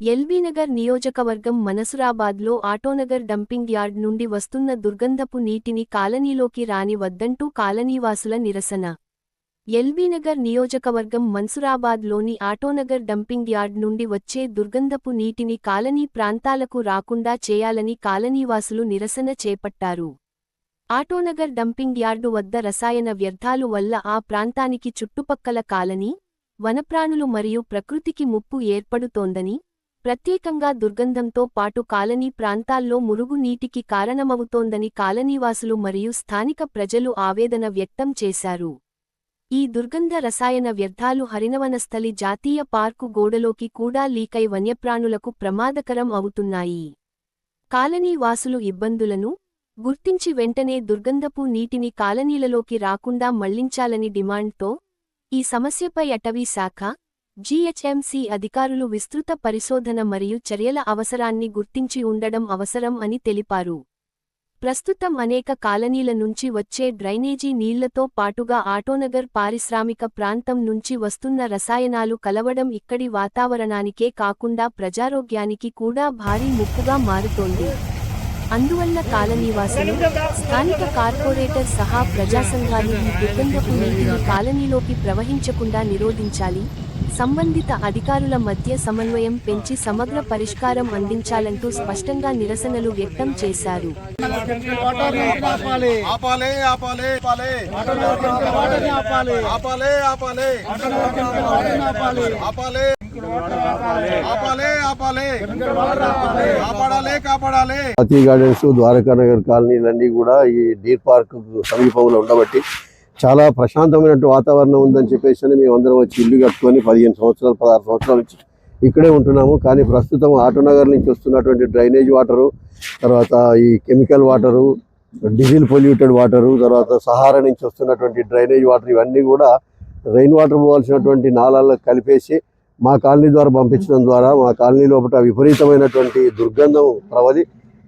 ఎల్బీనగర్ నియోజకవర్గం మనసురాబాద్లో Autonagar dumping yard నుండి వస్తున్న దుర్గంధపు నీటిని కాలనీలోకి రాని వద్దంటూ కాలనీవాసుల నిరసన. ఎల్బీనగర్ నియోజకవర్గం మన్సురాబాద్లోని ఆటోనగర్ డంపింగ్ యార్డ్ నుండి వచ్చే దుర్గంధపు నీటిని కాలనీ ప్రాంతాలకు రాకుండా చేయాలని కాలనీవాసులు నిరసన చేపట్టారు. ఆటోనగర్ డంపింగ్ యార్డు వద్ద రసాయన వ్యర్థాలు వల్ల ఆ ప్రాంతానికి చుట్టుపక్కల కాలనీ వనప్రాణులు మరియు ప్రకృతికి ముప్పు ఏర్పడుతోందని ప్రత్యేకంగా దుర్గంధంతో పాటు కాలనీ ప్రాంతాల్లో మురుగునీటికి కారణమవుతోందని కాలనీవాసులు మరియు స్థానిక ప్రజలు ఆవేదన వ్యక్తం చేశారు. ఈ దుర్గంధ రసాయన వ్యర్థాలు హరినవనస్థలి జాతీయ పార్కు గోడలోకి కూడా లీకై వన్యప్రాణులకు ప్రమాదకరం అవుతున్నాయి. కాలనీ వాసులు ఇబ్బందులను గుర్తించి వెంటనే దుర్గంధపు నీటిని కాలనీలలోకి రాకుండా మళ్ళించాలని డిమాండ్తో ఈ సమస్యపై అటవీ శాఖ జీహెచ్ఎంసీ అధికారులు విస్తృత పరిశోధన మరియు చర్యల అవసరాన్ని గుర్తించి ఉండడం అవసరం అని తెలిపారు. ప్రస్తుతం అనేక కాలనీల నుంచి వచ్చే డ్రైనేజీ నీళ్ళతో పాటుగా ఆటోనగర్ పారిశ్రామిక ప్రాంతం నుంచి వస్తున్న రసాయనాలు కలవడం ఇక్కడి వాతావరణానికే కాకుండా ప్రజారోగ్యానికి కూడా భారీ ముప్పుగా మారుతోంది. అందువల్ల కాలనీవాసులు స్థానిక కార్పొరేటర్ సహా ప్రజాసంఘాలు ఈ దుర్గంధపు నీటిని కాలనీలోకి ప్రవహించకుండా నిరోధించాలి. సంబంధిత అధికారుల మధ్య సమన్వయం పెంచి సమగ్ర పరిష్కారం అందించాలంటూ స్పష్టంగా నిరసనలు వ్యక్తం చేశారు. గార్డెన్స్ ద్వారకా నగర్ కాలనీలన్నీ కూడా ఈ డీర్ పార్క్ సమీపంలో ఉండబట్టి చాలా ప్రశాంతమైనటువంటి వాతావరణం ఉందని చెప్పేసి అని మేము అందరం వచ్చి ఇల్లు కట్టుకొని పదిహేను సంవత్సరాలు పదహారు సంవత్సరాల నుంచి ఇక్కడే ఉంటున్నాము. కానీ ప్రస్తుతం ఆటోనగర్ నుంచి వస్తున్నటువంటి డ్రైనేజ్ వాటరు తర్వాత ఈ chemical water diesel polluted water తర్వాత సహారా నుంచి వస్తున్నటువంటి డ్రైనేజ్ వాటర్ ఇవన్నీ కూడా రెయిన్ వాటర్ పోవాల్సినటువంటి నాళాల్లో కలిపేసి మా కాలనీ ద్వారా పంపించడం ద్వారా మా కాలనీ లోపల విపరీతమైనటువంటి దుర్గంధం ప్రవలి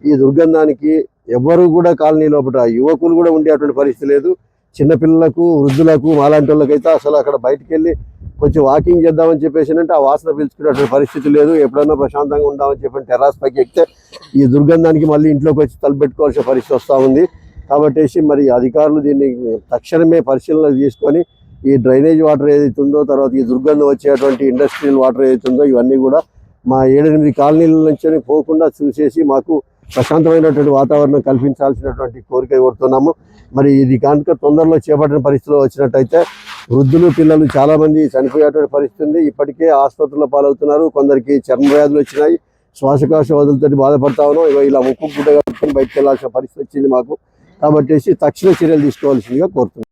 ఈ దుర్గంధానికి ఎవ్వరూ కూడా కాలనీ లోపల యువకులు కూడా ఉండేటువంటి పరిస్థితి లేదు. చిన్నపిల్లలకు వృద్ధులకు మాలాంటి వాళ్ళకైతే అసలు అక్కడ బయటికి వెళ్ళి కొంచెం వాకింగ్ చేద్దామని చెప్పేసి అంటే ఆ వాసన పీల్చుకునేటువంటి పరిస్థితి లేదు. ఎప్పుడైనా ప్రశాంతంగా ఉందామని చెప్పి టెర్రాస్ పైకి ఎక్కితే ఈ దుర్గంధానికి మళ్ళీ ఇంట్లోకి వచ్చి తలపెట్టుకోవాల్సిన పరిస్థితి వస్తూ ఉంది. కాబట్టి మరి అధికారులు దీన్ని తక్షణమే పరిశీలన తీసుకొని ఈ డ్రైనేజ్ వాటర్ ఏదైతే ఉందో తర్వాత ఈ దుర్గంధం వచ్చేటువంటి ఇండస్ట్రియల్ వాటర్ ఏదైతే ఉందో ఇవన్నీ కూడా మా ఏడెనిమిది కాలనీల నుంచి పోకుండా చూసేసి మాకు ప్రశాంతమైనటువంటి వాతావరణం కల్పించాల్సినటువంటి కోరిక కోరుతున్నాము. మరి ఇది కనుక తొందరలో చేపట్టిన పరిస్థితిలో వచ్చినట్టయితే వృద్ధులు పిల్లలు చాలామంది చనిపోయేటువంటి పరిస్థితి ఉంది. ఇప్పటికే ఆసుపత్రుల పాలవుతున్నారు. కొందరికి చర్మ వ్యాధులు వచ్చినాయి. శ్వాసకోశ వదులతో బాధపడతా ఉన్నాం. ఇలా ముక్కు గుడ్డ కట్టుకొని బయటకు వెళ్ళాల్సిన పరిస్థితి వచ్చింది మాకు. కాబట్టి తక్షణ చర్యలు తీసుకోవాల్సిందిగా కోరుతున్నాం.